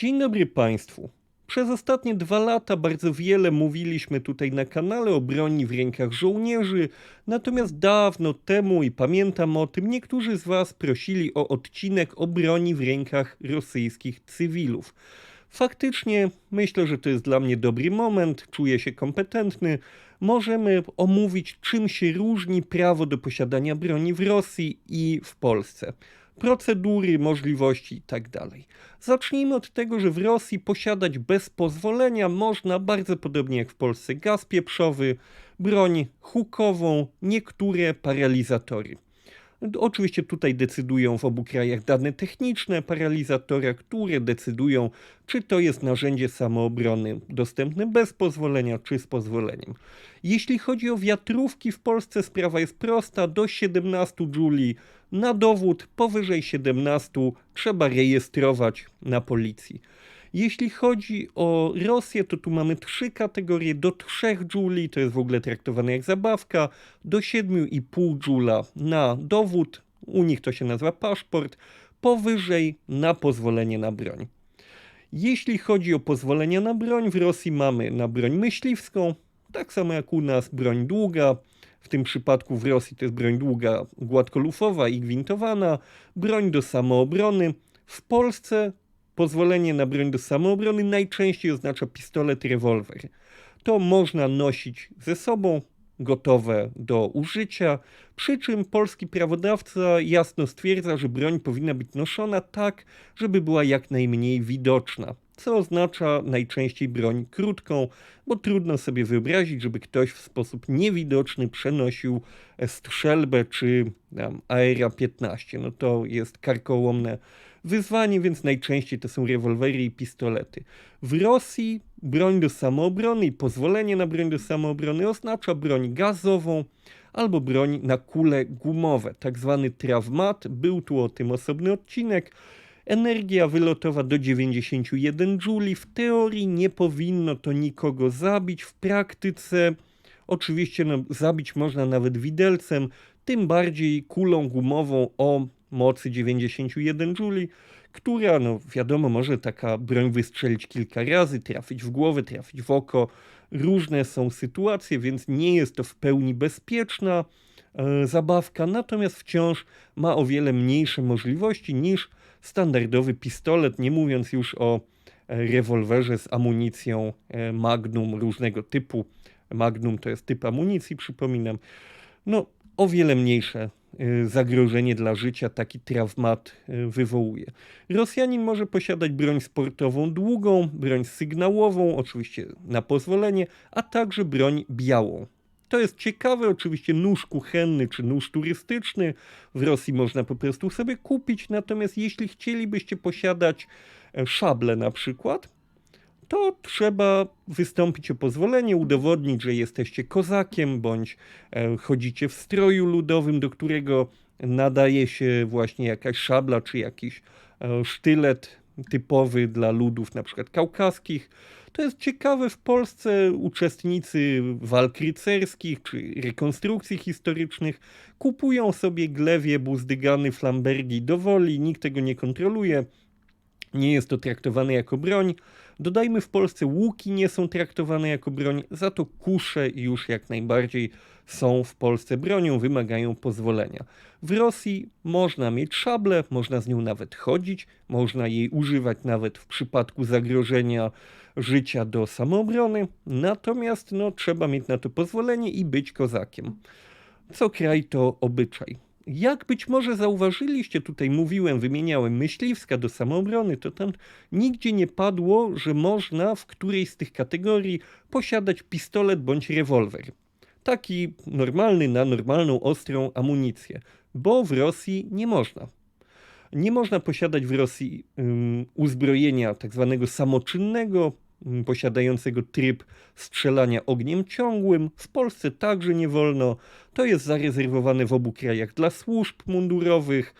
Dzień dobry Państwu. Przez ostatnie dwa lata bardzo wiele mówiliśmy tutaj na kanale o broni w rękach żołnierzy, natomiast dawno temu i pamiętam o tym, niektórzy z Was prosili o odcinek o broni w rękach rosyjskich cywilów. Faktycznie myślę, że to jest dla mnie dobry moment, czuję się kompetentny. Możemy omówić, czym się różni prawo do posiadania broni w Rosji i w Polsce procedury, możliwości itd. Zacznijmy od tego, że w Rosji posiadać bez pozwolenia można bardzo podobnie jak w Polsce gaz pieprzowy, broń hukową, niektóre paralizatory. Oczywiście tutaj decydują w obu krajach dane techniczne paralizatora, które decydują, czy to jest narzędzie samoobrony dostępne bez pozwolenia, czy z pozwoleniem. Jeśli chodzi o wiatrówki w Polsce, sprawa jest prosta: do 17 Juli na dowód, powyżej 17 trzeba rejestrować na policji. Jeśli chodzi o Rosję, to tu mamy trzy kategorie. Do 3 Juli to jest w ogóle traktowane jak zabawka, do 7,5 Jula na dowód, u nich to się nazywa paszport, powyżej na pozwolenie na broń. Jeśli chodzi o pozwolenie na broń, w Rosji mamy na broń myśliwską, tak samo jak u nas broń długa, w tym przypadku w Rosji to jest broń długa, gładkolufowa i gwintowana, broń do samoobrony. W Polsce Pozwolenie na broń do samoobrony najczęściej oznacza pistolet, rewolwer. To można nosić ze sobą, gotowe do użycia, przy czym polski prawodawca jasno stwierdza, że broń powinna być noszona tak, żeby była jak najmniej widoczna, co oznacza najczęściej broń krótką, bo trudno sobie wyobrazić, żeby ktoś w sposób niewidoczny przenosił strzelbę czy tam, AR-15. No to jest karkołomne wyzwanie, więc najczęściej to są rewolwery i pistolety. W Rosji broń do samoobrony i pozwolenie na broń do samoobrony oznacza broń gazową albo broń na kule gumowe, tak zwany trawmat. Był tu o tym osobny odcinek. Energia wylotowa do 91 Juli. W teorii nie powinno to nikogo zabić. W praktyce oczywiście no, zabić można nawet widelcem, tym bardziej kulą gumową o mocy 91 Juli, która, no wiadomo, może taka broń wystrzelić kilka razy, trafić w głowę, trafić w oko. Różne są sytuacje, więc nie jest to w pełni bezpieczna e, zabawka, natomiast wciąż ma o wiele mniejsze możliwości niż standardowy pistolet, nie mówiąc już o e, rewolwerze z amunicją e, Magnum różnego typu. Magnum to jest typ amunicji, przypominam. No, o wiele mniejsze zagrożenie dla życia taki traumat y, wywołuje. Rosjanin może posiadać broń sportową długą, broń sygnałową, oczywiście na pozwolenie, a także broń białą. To jest ciekawe, oczywiście nóż kuchenny czy nóż turystyczny w Rosji można po prostu sobie kupić, natomiast jeśli chcielibyście posiadać e, szable na przykład, to trzeba wystąpić o pozwolenie, udowodnić, że jesteście kozakiem, bądź e, chodzicie w stroju ludowym, do którego nadaje się właśnie jakaś szabla czy jakiś e, sztylet typowy dla ludów na przykład kaukaskich. To jest ciekawe, w Polsce uczestnicy walk rycerskich czy rekonstrukcji historycznych kupują sobie glewie, buzdygany, flambergi do woli, nikt tego nie kontroluje, nie jest to traktowane jako broń. Dodajmy w Polsce łuki nie są traktowane jako broń, za to kusze już jak najbardziej są w Polsce bronią, wymagają pozwolenia. W Rosji można mieć szablę, można z nią nawet chodzić, można jej używać nawet w przypadku zagrożenia życia do samoobrony, natomiast no, trzeba mieć na to pozwolenie i być kozakiem. Co kraj to obyczaj. Jak być może zauważyliście, tutaj mówiłem, wymieniałem myśliwska do samoobrony, to tam nigdzie nie padło, że można w którejś z tych kategorii posiadać pistolet bądź rewolwer. Taki normalny na normalną, ostrą amunicję, bo w Rosji nie można. Nie można posiadać w Rosji um, uzbrojenia tak zwanego samoczynnego, posiadającego tryb strzelania ogniem ciągłym. W Polsce także nie wolno. To jest zarezerwowane w obu krajach dla służb mundurowych.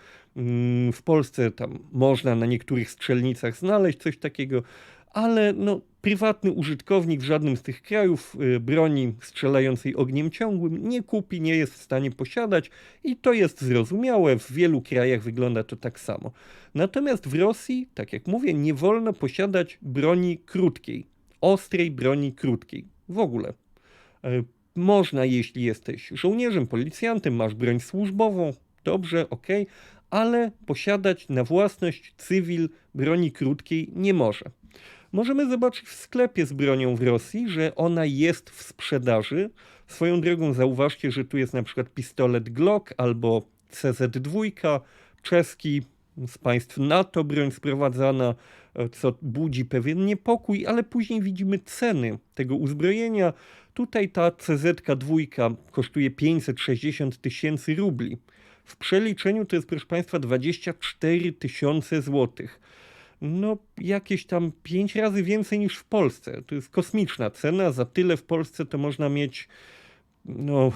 W Polsce tam można na niektórych strzelnicach znaleźć coś takiego, ale no, prywatny użytkownik w żadnym z tych krajów y, broni strzelającej ogniem ciągłym nie kupi, nie jest w stanie posiadać i to jest zrozumiałe. W wielu krajach wygląda to tak samo. Natomiast w Rosji, tak jak mówię, nie wolno posiadać broni krótkiej, ostrej broni krótkiej. W ogóle. Y, można, jeśli jesteś żołnierzem, policjantem, masz broń służbową, dobrze, ok, ale posiadać na własność cywil broni krótkiej nie może. Możemy zobaczyć w sklepie z bronią w Rosji, że ona jest w sprzedaży. Swoją drogą zauważcie, że tu jest na przykład pistolet Glock albo CZ2, czeski z państw NATO broń sprowadzana, co budzi pewien niepokój, ale później widzimy ceny tego uzbrojenia. Tutaj ta CZ2 kosztuje 560 tysięcy rubli. W przeliczeniu to jest, proszę Państwa, 24 tysiące złotych. No, jakieś tam 5 razy więcej niż w Polsce. To jest kosmiczna cena. Za tyle w Polsce to można mieć no,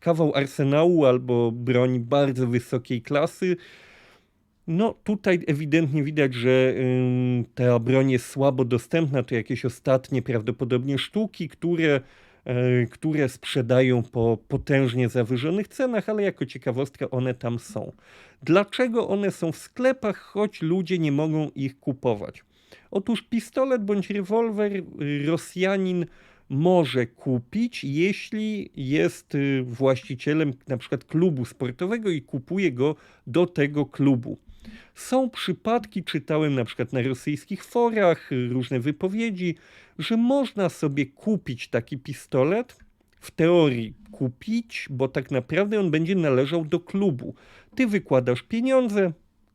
kawał arsenału albo broń bardzo wysokiej klasy. No, tutaj ewidentnie widać, że ta broń jest słabo dostępna. To jakieś ostatnie prawdopodobnie sztuki, które które sprzedają po potężnie zawyżonych cenach, ale jako ciekawostka one tam są. Dlaczego one są w sklepach, choć ludzie nie mogą ich kupować? Otóż pistolet bądź rewolwer y, Rosjanin może kupić, jeśli jest y, właścicielem na przykład klubu sportowego i kupuje go do tego klubu. Są przypadki, czytałem na przykład na rosyjskich forach różne wypowiedzi, że można sobie kupić taki pistolet, w teorii kupić, bo tak naprawdę on będzie należał do klubu. Ty wykładasz pieniądze,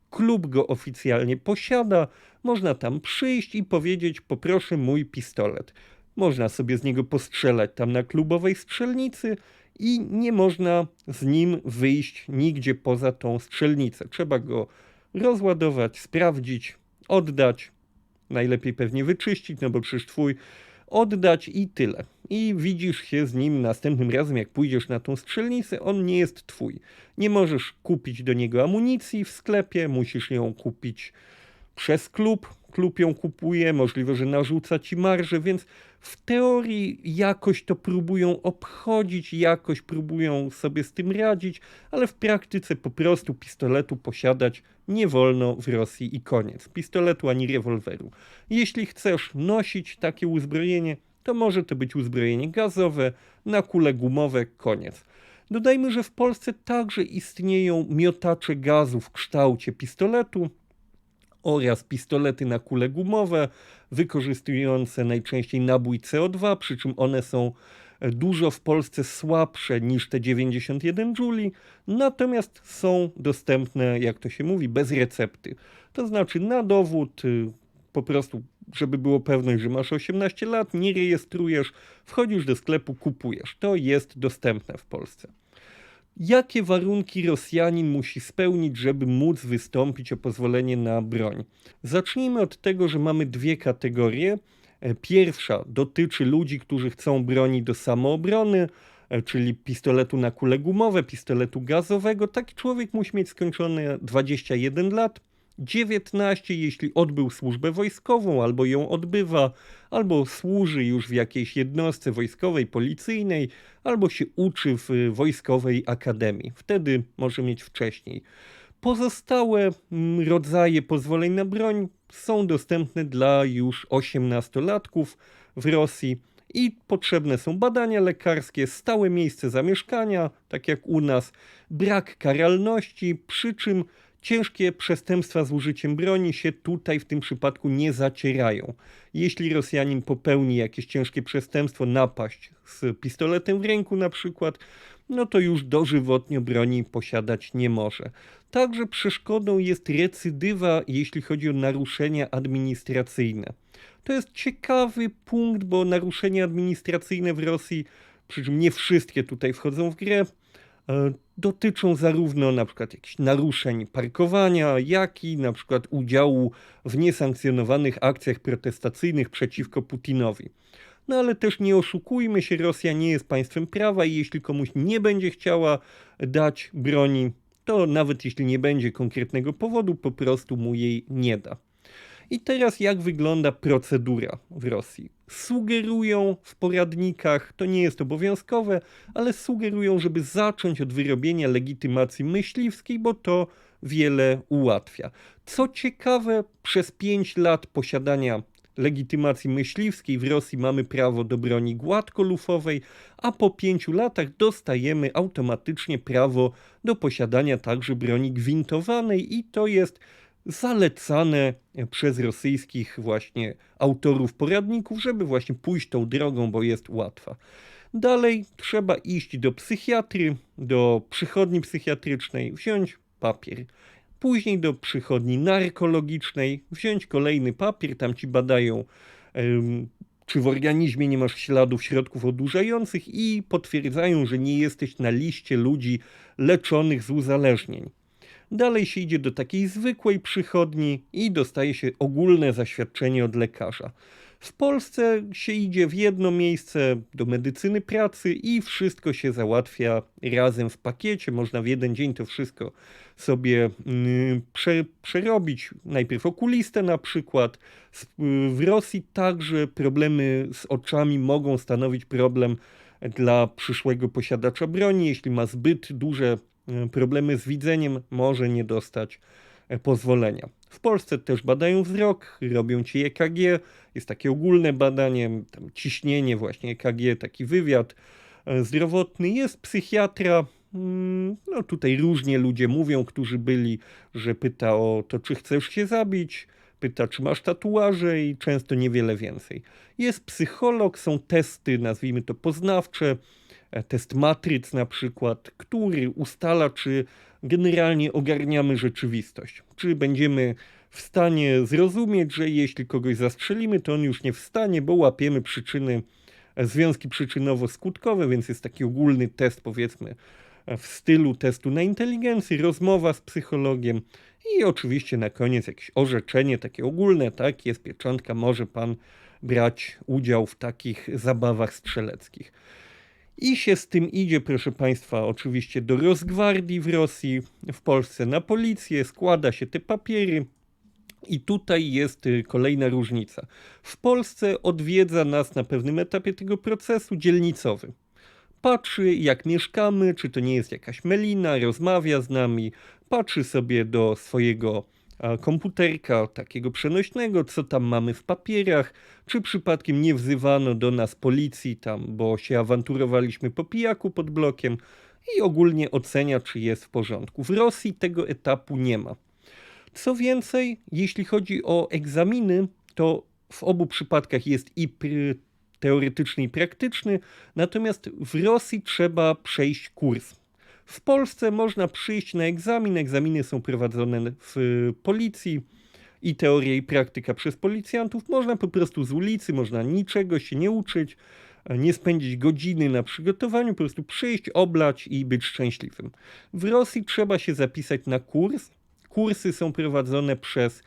klub go oficjalnie posiada, można tam przyjść i powiedzieć: Poproszę mój pistolet. Można sobie z niego postrzelać tam na klubowej strzelnicy i nie można z nim wyjść nigdzie poza tą strzelnicę. Trzeba go rozładować, sprawdzić, oddać, najlepiej pewnie wyczyścić, no bo przecież twój, oddać i tyle. I widzisz się z nim następnym razem, jak pójdziesz na tą strzelnicę, on nie jest twój. Nie możesz kupić do niego amunicji w sklepie, musisz ją kupić przez klub, klub ją kupuje, możliwe, że narzuca ci marże, więc w teorii jakoś to próbują obchodzić, jakoś próbują sobie z tym radzić, ale w praktyce po prostu pistoletu posiadać nie wolno w Rosji i koniec. Pistoletu ani rewolweru. Jeśli chcesz nosić takie uzbrojenie, to może to być uzbrojenie gazowe, na kule gumowe, koniec. Dodajmy, że w Polsce także istnieją miotacze gazu w kształcie pistoletu, oraz pistolety na kule gumowe, wykorzystujące najczęściej nabój CO2, przy czym one są dużo w Polsce słabsze niż te 91 Juli, natomiast są dostępne, jak to się mówi, bez recepty. To znaczy na dowód, y, po prostu, żeby było pewność, że masz 18 lat, nie rejestrujesz, wchodzisz do sklepu, kupujesz. To jest dostępne w Polsce. Jakie warunki Rosjanin musi spełnić, żeby móc wystąpić o pozwolenie na broń? Zacznijmy od tego, że mamy dwie kategorie. E, pierwsza dotyczy ludzi, którzy chcą broni do samoobrony, e, czyli pistoletu na kule gumowe, pistoletu gazowego. Taki człowiek musi mieć skończone 21 lat 19, jeśli odbył służbę wojskową, albo ją odbywa, albo służy już w jakiejś jednostce wojskowej, policyjnej, albo się uczy w wojskowej akademii. Wtedy może mieć wcześniej. Pozostałe mm, rodzaje pozwoleń na broń są dostępne dla już 18-latków w Rosji i potrzebne są badania lekarskie, stałe miejsce zamieszkania, tak jak u nas, brak karalności, przy czym Ciężkie przestępstwa z użyciem broni się tutaj w tym przypadku nie zacierają. Jeśli Rosjanin popełni jakieś ciężkie przestępstwo, napaść z pistoletem w ręku na przykład, no to już dożywotnio broni posiadać nie może. Także przeszkodą jest recydywa, jeśli chodzi o naruszenia administracyjne. To jest ciekawy punkt, bo naruszenia administracyjne w Rosji, przy czym nie wszystkie tutaj wchodzą w grę, E, dotyczą zarówno na przykład jakichś naruszeń parkowania, jak i na przykład udziału w niesankcjonowanych akcjach protestacyjnych przeciwko Putinowi. No ale też nie oszukujmy się, Rosja nie jest państwem prawa i jeśli komuś nie będzie chciała dać broni, to nawet jeśli nie będzie konkretnego powodu, po prostu mu jej nie da. I teraz jak wygląda procedura w Rosji? Sugerują w poradnikach, to nie jest obowiązkowe, ale sugerują, żeby zacząć od wyrobienia legitymacji myśliwskiej, bo to wiele ułatwia. Co ciekawe, przez 5 lat posiadania legitymacji myśliwskiej w Rosji mamy prawo do broni gładkolufowej, a po 5 latach dostajemy automatycznie prawo do posiadania także broni gwintowanej i to jest zalecane przez rosyjskich właśnie autorów poradników, żeby właśnie pójść tą drogą, bo jest łatwa. Dalej trzeba iść do psychiatry, do przychodni psychiatrycznej, wziąć papier. Później do przychodni narkologicznej, wziąć kolejny papier, tam ci badają, czy w organizmie nie masz śladów środków odurzających i potwierdzają, że nie jesteś na liście ludzi leczonych z uzależnień. Dalej się idzie do takiej zwykłej przychodni i dostaje się ogólne zaświadczenie od lekarza. W Polsce się idzie w jedno miejsce do medycyny pracy i wszystko się załatwia razem w pakiecie. Można w jeden dzień to wszystko sobie mm, prze, przerobić. Najpierw okulistę na przykład. W Rosji także problemy z oczami mogą stanowić problem dla przyszłego posiadacza broni. Jeśli ma zbyt duże problemy z widzeniem, może nie dostać e, pozwolenia. W Polsce też badają wzrok, robią ci EKG, jest takie ogólne badanie, ciśnienie właśnie EKG, taki wywiad e, zdrowotny, jest psychiatra, mm, no tutaj różnie ludzie mówią, którzy byli, że pyta o to, czy chcesz się zabić, pyta, czy masz tatuaże i często niewiele więcej. Jest psycholog, są testy, nazwijmy to poznawcze, e, test matryc na przykład, który ustala, czy generalnie ogarniamy rzeczywistość. Czy będziemy w stanie zrozumieć, że jeśli kogoś zastrzelimy, to on już nie wstanie, bo łapiemy przyczyny, e, związki przyczynowo-skutkowe, więc jest taki ogólny test, powiedzmy, e, w stylu testu na inteligencję, rozmowa z psychologiem i oczywiście na koniec jakieś orzeczenie takie ogólne, tak, jest pieczątka, może pan brać udział w takich zabawach strzeleckich. I się z tym idzie, proszę Państwa, oczywiście do Rosgwardii w Rosji, w Polsce na policję, składa się te papiery. I tutaj jest y, kolejna różnica. W Polsce odwiedza nas na pewnym etapie tego procesu dzielnicowy. Patrzy, jak mieszkamy, czy to nie jest jakaś melina, rozmawia z nami, patrzy sobie do swojego komputerka takiego przenośnego, co tam mamy w papierach, czy przypadkiem nie wzywano do nas policji tam, bo się awanturowaliśmy po pijaku pod blokiem i ogólnie ocenia, czy jest w porządku. W Rosji tego etapu nie ma. Co więcej, jeśli chodzi o egzaminy, to w obu przypadkach jest i teoretyczny i praktyczny, natomiast w Rosji trzeba przejść kurs. W Polsce można przyjść na egzamin. Egzaminy są prowadzone w policji i teoria i praktyka przez policjantów. Można po prostu z ulicy, można niczego się nie uczyć, nie spędzić godziny na przygotowaniu, po prostu przyjść, oblać i być szczęśliwym. W Rosji trzeba się zapisać na kurs. Kursy są prowadzone przez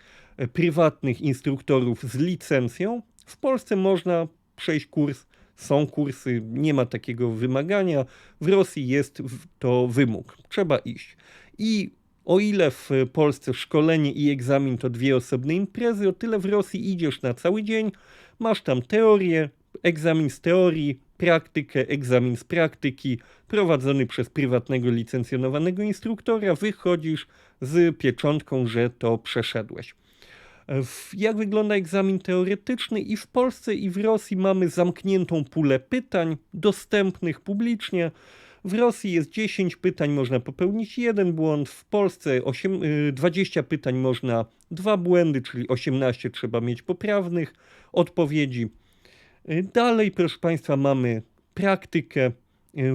prywatnych instruktorów z licencją. W Polsce można przejść kurs są kursy, nie ma takiego wymagania. W Rosji jest to wymóg. Trzeba iść. I o ile w Polsce szkolenie i egzamin to dwie osobne imprezy, o tyle w Rosji idziesz na cały dzień, masz tam teorię, egzamin z teorii, praktykę, egzamin z praktyki, prowadzony przez prywatnego licencjonowanego instruktora, wychodzisz z pieczątką, że to przeszedłeś jak wygląda egzamin teoretyczny i w Polsce i w Rosji mamy zamkniętą pulę pytań dostępnych publicznie. W Rosji jest 10 pytań, można popełnić jeden błąd, w Polsce 8, 20 y, pytań można dwa błędy, czyli 18 trzeba mieć poprawnych odpowiedzi. Y, dalej, proszę Państwa, mamy praktykę.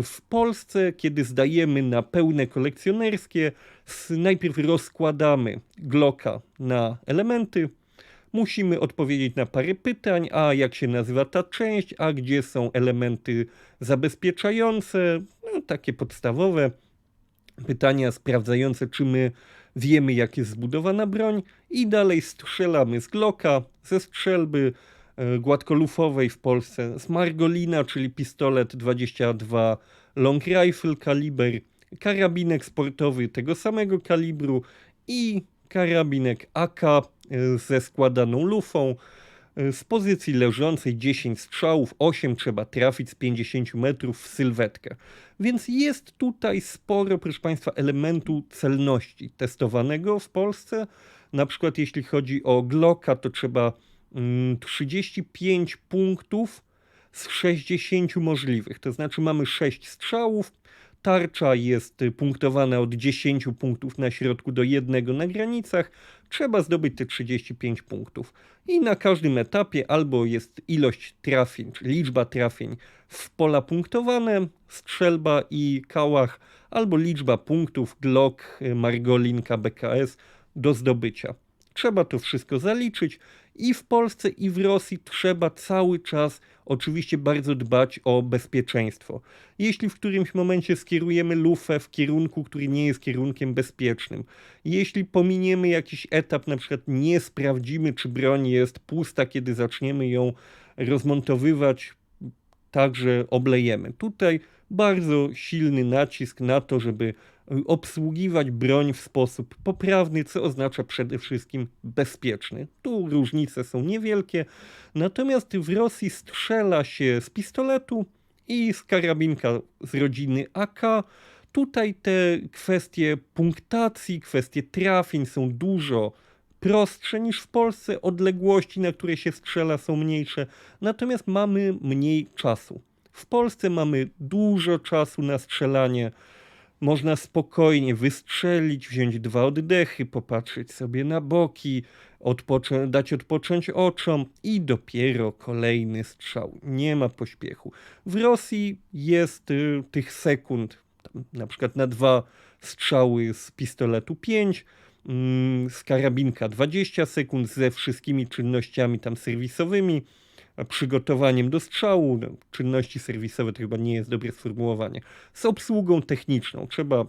W Polsce, kiedy zdajemy na pełne kolekcjonerskie, najpierw rozkładamy Glocka na elementy, musimy odpowiedzieć na parę pytań, a jak się nazywa ta część, a gdzie są elementy zabezpieczające, no, takie podstawowe pytania sprawdzające, czy my wiemy, jak jest zbudowana broń. I dalej strzelamy z Glocka, ze strzelby gładkolufowej w Polsce, z Margolina, czyli pistolet 22 long rifle kaliber, karabinek sportowy tego samego kalibru i karabinek AK y, ze składaną lufą. Y, Z pozycji leżącej 10 strzałów, 8 trzeba trafić z 50 metrów w sylwetkę. Więc jest tutaj sporo, proszę Państwa, elementu celności testowanego w Polsce. Na przykład jeśli chodzi o Glocka, to trzeba 35 punktów z 60 możliwych. To znaczy mamy 6 strzałów, tarcza jest y, punktowana od 10 punktów na środku do jednego na granicach. Trzeba zdobyć te 35 punktów. I na każdym etapie albo jest ilość trafień, czy liczba trafień w pola punktowane, strzelba i kałach, albo liczba punktów Glock, y, Margolinka, BKS do zdobycia. Trzeba to wszystko zaliczyć i w Polsce, i w Rosji trzeba cały czas oczywiście bardzo dbać o bezpieczeństwo. Jeśli w którymś momencie skierujemy lufę w kierunku, który nie jest kierunkiem bezpiecznym, jeśli pominiemy jakiś etap, na przykład nie sprawdzimy, czy broń jest pusta, kiedy zaczniemy ją rozmontowywać, także oblejemy. Tutaj bardzo silny nacisk na to, żeby obsługiwać broń w sposób poprawny, co oznacza przede wszystkim bezpieczny. Tu różnice są niewielkie, natomiast w Rosji strzela się z pistoletu i z karabinka z rodziny AK. Tutaj te kwestie punktacji, kwestie trafień są dużo prostsze niż w Polsce, odległości, na które się strzela, są mniejsze, natomiast mamy mniej czasu. W Polsce mamy dużo czasu na strzelanie. Można spokojnie wystrzelić, wziąć dwa oddechy, popatrzeć sobie na boki, odpoczę- dać odpocząć oczom i dopiero kolejny strzał. Nie ma pośpiechu. W Rosji jest y, tych sekund, tam, na przykład na dwa strzały z pistoletu 5, mm, z karabinka 20 sekund ze wszystkimi czynnościami tam serwisowymi, przygotowaniem do strzału, no, czynności serwisowe to chyba nie jest dobre sformułowanie, z obsługą techniczną. Trzeba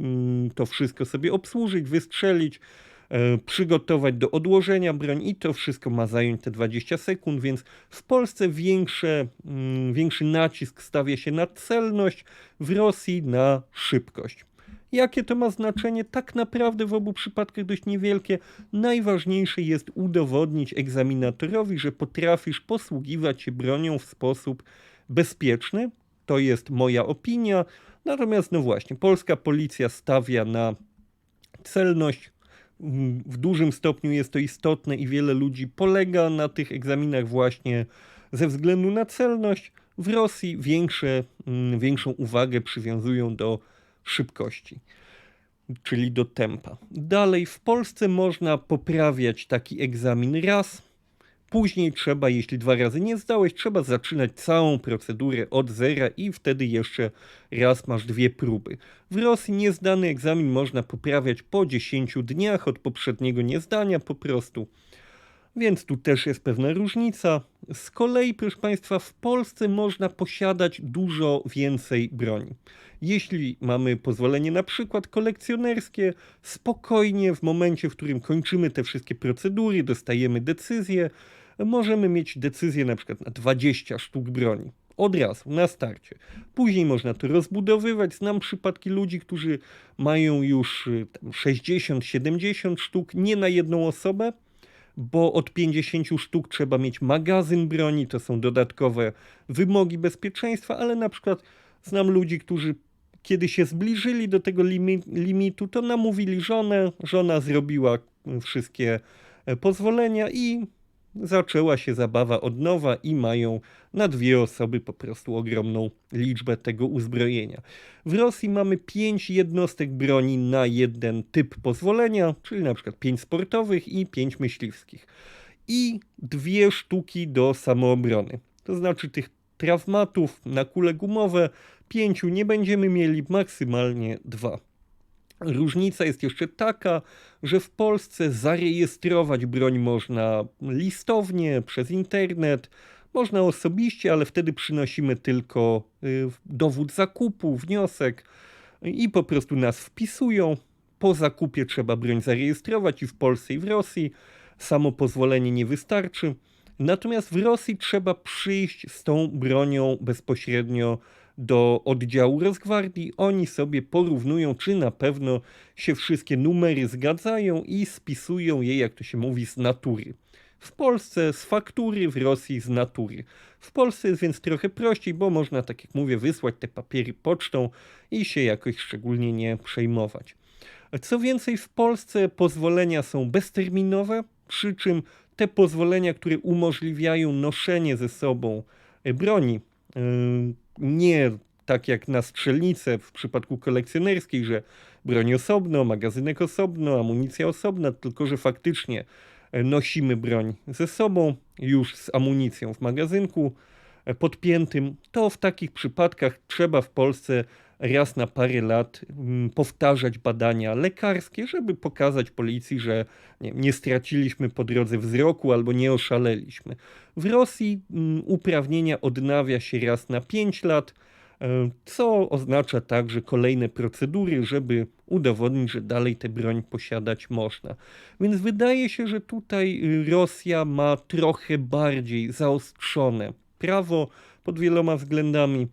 mm, to wszystko sobie obsłużyć, wystrzelić, e, przygotować do odłożenia broń i to wszystko ma zająć te 20 sekund, więc w Polsce większe, mm, większy nacisk stawia się na celność, w Rosji na szybkość. Jakie to ma znaczenie? Tak naprawdę w obu przypadkach dość niewielkie. Najważniejsze jest udowodnić egzaminatorowi, że potrafisz posługiwać się bronią w sposób bezpieczny. To jest moja opinia. Natomiast, no właśnie, polska policja stawia na celność. W dużym stopniu jest to istotne i wiele ludzi polega na tych egzaminach właśnie ze względu na celność. W Rosji większe, mm, większą uwagę przywiązują do szybkości, czyli do tempa. Dalej, w Polsce można poprawiać taki egzamin raz. Później trzeba, jeśli dwa razy nie zdałeś, trzeba zaczynać całą procedurę od zera i wtedy jeszcze raz masz dwie próby. W Rosji niezdany egzamin można poprawiać po 10 dniach od poprzedniego niezdania po prostu. Więc tu też jest pewna różnica. Z kolei, proszę Państwa, w Polsce można posiadać dużo więcej broni. Jeśli mamy pozwolenie na przykład kolekcjonerskie, spokojnie w momencie, w którym kończymy te wszystkie procedury, dostajemy decyzję, możemy mieć decyzję na przykład na 20 sztuk broni. Od razu, na starcie. Później można to rozbudowywać. Znam przypadki ludzi, którzy mają już y, tam 60-70 sztuk, nie na jedną osobę, bo od 50 sztuk trzeba mieć magazyn broni, to są dodatkowe wymogi bezpieczeństwa, ale na przykład znam ludzi, którzy kiedy się zbliżyli do tego limi limitu, to namówili żonę, żona zrobiła wszystkie e, pozwolenia i zaczęła się zabawa od nowa i mają na dwie osoby po prostu ogromną liczbę tego uzbrojenia. W Rosji mamy pięć jednostek broni na jeden typ pozwolenia, czyli na przykład pięć sportowych i pięć myśliwskich. I dwie sztuki do samoobrony. To znaczy tych trawmatów na kule gumowe pięciu nie będziemy mieli, maksymalnie dwa. Różnica jest jeszcze taka, że w Polsce zarejestrować broń można listownie, przez internet, można osobiście, ale wtedy przynosimy tylko y, dowód zakupu, wniosek i po prostu nas wpisują. Po zakupie trzeba broń zarejestrować i w Polsce, i w Rosji. Samo pozwolenie nie wystarczy. Natomiast w Rosji trzeba przyjść z tą bronią bezpośrednio do oddziału Rosgwardii. Oni sobie porównują, czy na pewno się wszystkie numery zgadzają i spisują je, jak to się mówi, z natury. W Polsce z faktury, w Rosji z natury. W Polsce jest więc trochę prościej, bo można, tak jak mówię, wysłać te papiery pocztą i się jakoś szczególnie nie przejmować. Co więcej, w Polsce pozwolenia są bezterminowe, przy czym te pozwolenia, które umożliwiają noszenie ze sobą broni, yy, nie tak jak na strzelnicę w przypadku kolekcjonerskiej, że broń osobno, magazynek osobno, amunicja osobna, tylko że faktycznie nosimy broń ze sobą, już z amunicją w magazynku podpiętym, to w takich przypadkach trzeba w Polsce raz na parę lat mm, powtarzać badania lekarskie, żeby pokazać policji, że nie, nie, straciliśmy po drodze wzroku albo nie oszaleliśmy. W Rosji mm, uprawnienia odnawia się raz na 5 lat, e, co oznacza także kolejne procedury, żeby udowodnić, że dalej tę broń posiadać można. Więc wydaje się, że tutaj y, Rosja ma trochę bardziej zaostrzone prawo pod wieloma względami.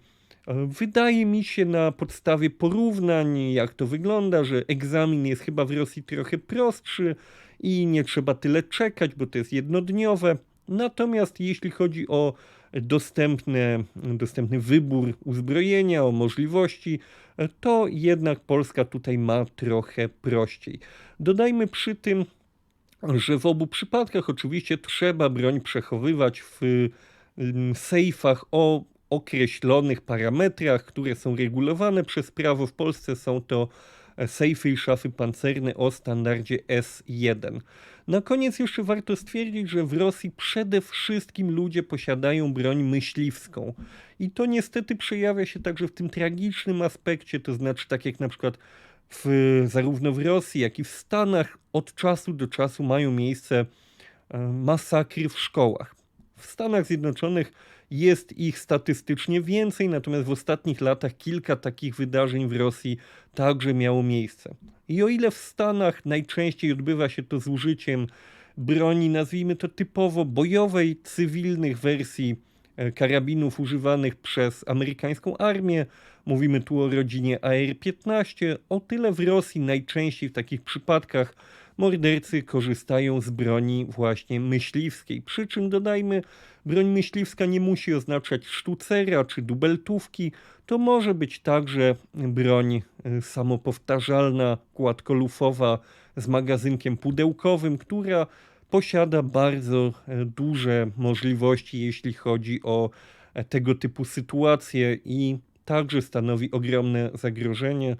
Wydaje mi się na podstawie porównań, jak to wygląda, że egzamin jest chyba w Rosji trochę prostszy i nie trzeba tyle czekać, bo to jest jednodniowe. Natomiast jeśli chodzi o dostępne, dostępny wybór uzbrojenia, o możliwości, to jednak Polska tutaj ma trochę prościej. Dodajmy przy tym, że w obu przypadkach oczywiście trzeba broń przechowywać w sejfach o określonych parametrach, które są regulowane przez prawo. W Polsce są to e, sejfy i szafy pancerne o standardzie S1. Na koniec jeszcze warto stwierdzić, że w Rosji przede wszystkim ludzie posiadają broń myśliwską. I to niestety przejawia się także w tym tragicznym aspekcie, to znaczy tak jak na przykład w, zarówno w Rosji, jak i w Stanach od czasu do czasu mają miejsce e, masakry w szkołach. W Stanach Zjednoczonych jest ich statystycznie więcej, natomiast w ostatnich latach kilka takich wydarzeń w Rosji także miało miejsce. I o ile w Stanach najczęściej odbywa się to z użyciem broni, nazwijmy to typowo bojowej, cywilnych wersji e, karabinów używanych przez amerykańską armię, mówimy tu o rodzinie AR-15, o tyle w Rosji najczęściej w takich przypadkach mordercy korzystają z broni właśnie myśliwskiej. Przy czym dodajmy, broń myśliwska nie musi oznaczać sztucera czy dubeltówki, to może być także broń e, samopowtarzalna, kładkolufowa z magazynkiem pudełkowym, która posiada bardzo e, duże możliwości, jeśli chodzi o e, tego typu sytuacje i także stanowi ogromne zagrożenie.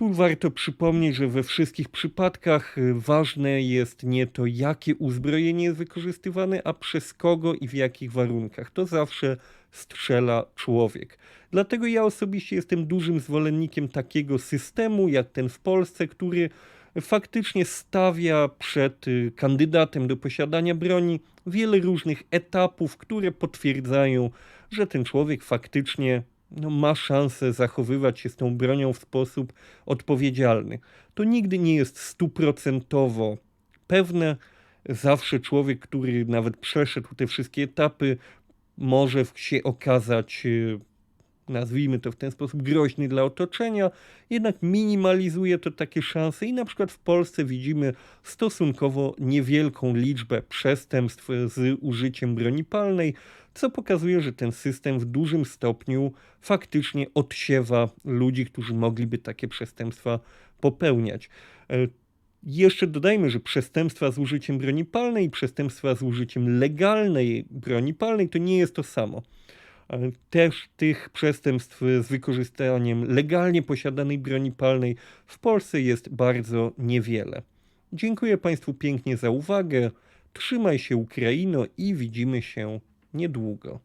Tu warto przypomnieć, że we wszystkich przypadkach y, ważne jest nie to, jakie uzbrojenie jest wykorzystywane, a przez kogo i w jakich warunkach. To zawsze strzela człowiek. Dlatego ja osobiście jestem dużym zwolennikiem takiego systemu, jak ten w Polsce, który faktycznie stawia przed y, kandydatem do posiadania broni wiele różnych etapów, które potwierdzają, że ten człowiek faktycznie no, ma szansę zachowywać się z tą bronią w sposób odpowiedzialny. To nigdy nie jest stuprocentowo pewne. Zawsze człowiek, który nawet przeszedł te wszystkie etapy, może się okazać, e, nazwijmy to w ten sposób, groźny dla otoczenia, jednak minimalizuje to takie szanse i na przykład w Polsce widzimy stosunkowo niewielką liczbę przestępstw z użyciem broni palnej co pokazuje, że ten system w dużym stopniu faktycznie odsiewa ludzi, którzy mogliby takie przestępstwa popełniać. E, jeszcze dodajmy, że przestępstwa z użyciem broni palnej i przestępstwa z użyciem legalnej broni palnej to nie jest to samo. E, też tych przestępstw z wykorzystaniem legalnie posiadanej broni palnej w Polsce jest bardzo niewiele. Dziękuję Państwu pięknie za uwagę. Trzymaj się Ukraino i widzimy się niedługo.